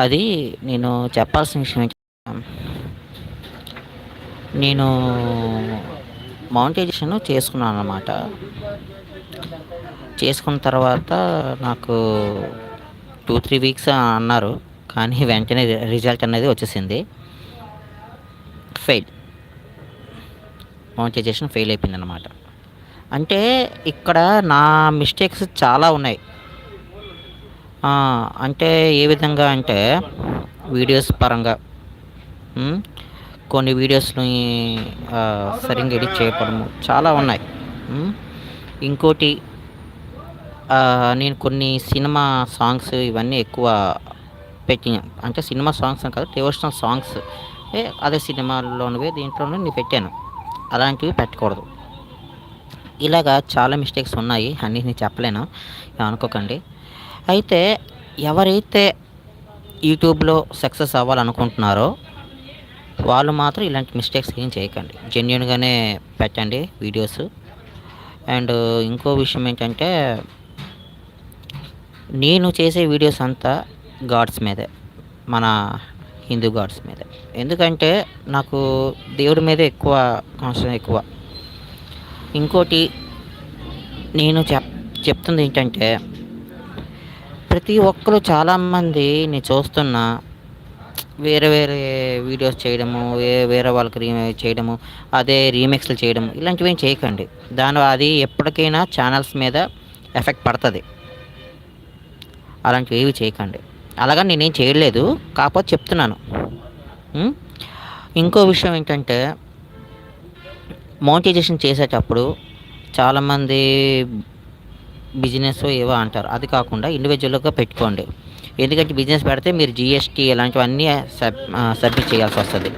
అది నేను చెప్పాల్సిన విషయం నేను మౌంటైజేషన్ చేసుకున్నాను అన్నమాట చేసుకున్న తర్వాత నాకు టూ త్రీ వీక్స్ అన్నారు. కానీ వెంటనే రిజల్ట్ అనేది వచ్చేసింది. ఫెయిల్. మౌంటైజేషన్ ఫెయిల్ అయిపోయింది అనమాట అంటే ఇక్కడ నా మిస్టేక్స్ చాలా ఉన్నాయి. అంటే ఏ విధంగా అంటే వీడియోస్ పరంగా కొన్ని వీడియోస్ని సరిగ్గా ఎడిట్ చేయకపోవడము చాలా ఉన్నాయి. ఇంకోటి నేను కొన్ని సినిమా సాంగ్స్ ఇవన్నీ ఎక్కువ పెట్టినా అంటే సినిమా సాంగ్స్ అని కాదు డివోషనల్ సాంగ్స్ ఏ అదే సినిమాల్లోనివే దీంట్లోనే నేను పెట్టాను. అలాంటివి పెట్టకూడదు. ఇలాగా చాలా మిస్టేక్స్ ఉన్నాయి అన్నీ నేను చెప్పలేను అనుకోకండి అయితే ఎవరైతే యూట్యూబ్లో సక్సెస్ అవ్వాలనుకుంటున్నారో వాళ్ళు మాత్రం ఇలాంటి మిస్టేక్స్ ఏం చేయకండి. జెన్యున్గానే పెట్టండి వీడియోస్. అండ్ ఇంకో విషయం ఏంటంటే నేను చేసే వీడియోస్ అంతా గాడ్స్ మీదే మన హిందూ గాడ్స్ మీదే. ఎందుకంటే నాకు దేవుడి మీదే ఎక్కువ కాన్సన్ ఎక్కువ. ఇంకోటి నేను చెప్ చెప్తుంది ఏంటంటే ప్రతి ఒక్కరు చాలామంది నేను చూస్తున్నా వేరే వేరే వీడియోస్ చేయడము వేరే వాళ్ళకి రీ చేయడము అదే రీమిక్స్లు చేయడం ఇలాంటివి ఏం చేయకండి. దాని అది ఎప్పటికైనా ఛానల్స్ మీద ఎఫెక్ట్ పడుతుంది. అలాంటివి ఏవి చేయకండి. అలాగని నేనేం చేయలేదు కాకపోతే చెప్తున్నాను. ఇంకో విషయం ఏంటంటే మోనిటైజేషన్ చేసేటప్పుడు చాలామంది బిజినెస్ ఏవో అంటారు. అది కాకుండా ఇండివిజువల్గా పెట్టుకోండి. ఎందుకంటే బిజినెస్ పెడితే మీరు జిఎస్టీ ఇలాంటివన్నీ సబ్ సబ్మిట్ చేయాల్సి వస్తుంది.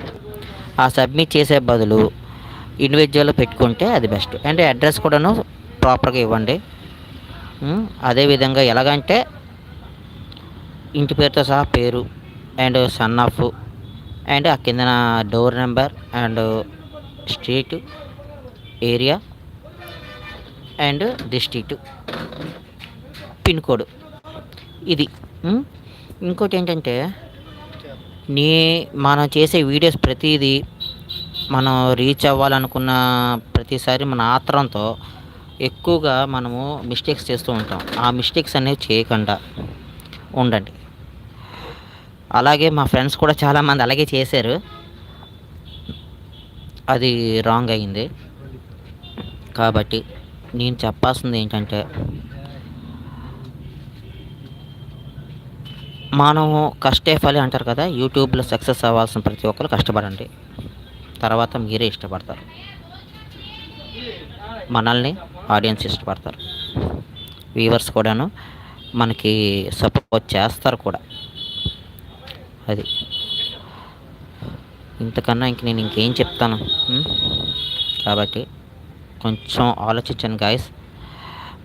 ఆ సబ్మిట్ చేసే బదులు ఇండివిజువల్ పెట్టుకుంటే అది బెస్ట్. అండ్ అడ్రస్ కూడాను ప్రాపర్గా ఇవ్వండి. అదేవిధంగా ఎలాగంటే ఇంటి పేరుతో సహా పేరు అండ్ సన్ ఆఫ్ అండ్ ఆ కిందన door number and street area and district. Pin code. ఇది. ఇంకోటి ఏంటంటే నీ మనం చేసే వీడియోస్ ప్రతిదీ మనం రీచ్ అవ్వాలనుకున్న ప్రతిసారి మన ఆత్రంతో ఎక్కువగా మనము మిస్టేక్స్ చేస్తూ ఉంటాం. ఆ మిస్టేక్స్ అనేవి చేయకుండా ఉండండి. అలాగే మా ఫ్రెండ్స్ కూడా చాలామంది అలాగే చేశారు. అది రాంగ్ అయింది. కాబట్టి నేను చెప్పాల్సింది ఏంటంటే మనము కష్టే ఫలి అంటారు కదా యూట్యూబ్లో సక్సెస్ అవ్వాల్సిన ప్రతి ఒక్కరు కష్టపడండి. తర్వాత మీరే ఇష్టపడతారు. మనల్ని ఆడియన్స్ ఇష్టపడతారు. వ్యూవర్స్ కూడాను మనకి సపోర్ట్ చేస్తారు కూడా. అది. ఇంతకన్నా ఇంక నేను ఇంకేం చెప్తాను? కాబట్టి కొంచెం ఆలోచించాను గాయస్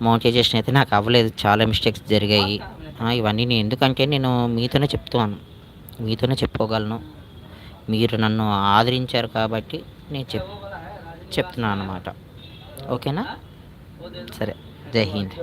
మోనిటైజేషన్ అయితే నాకు అవ్వలేదు. చాలా మిస్టేక్స్ జరిగాయి. ఇవన్నీ నేను ఎందుకంటే నేను మీతోనే చెప్తాను మీతోనే చెప్పుకోగలను. మీరు నన్ను ఆదరించారు కాబట్టి నేను చెప్ చెప్తున్నాను అన్నమాట. ఓకేనా? సరే. జై హింద్.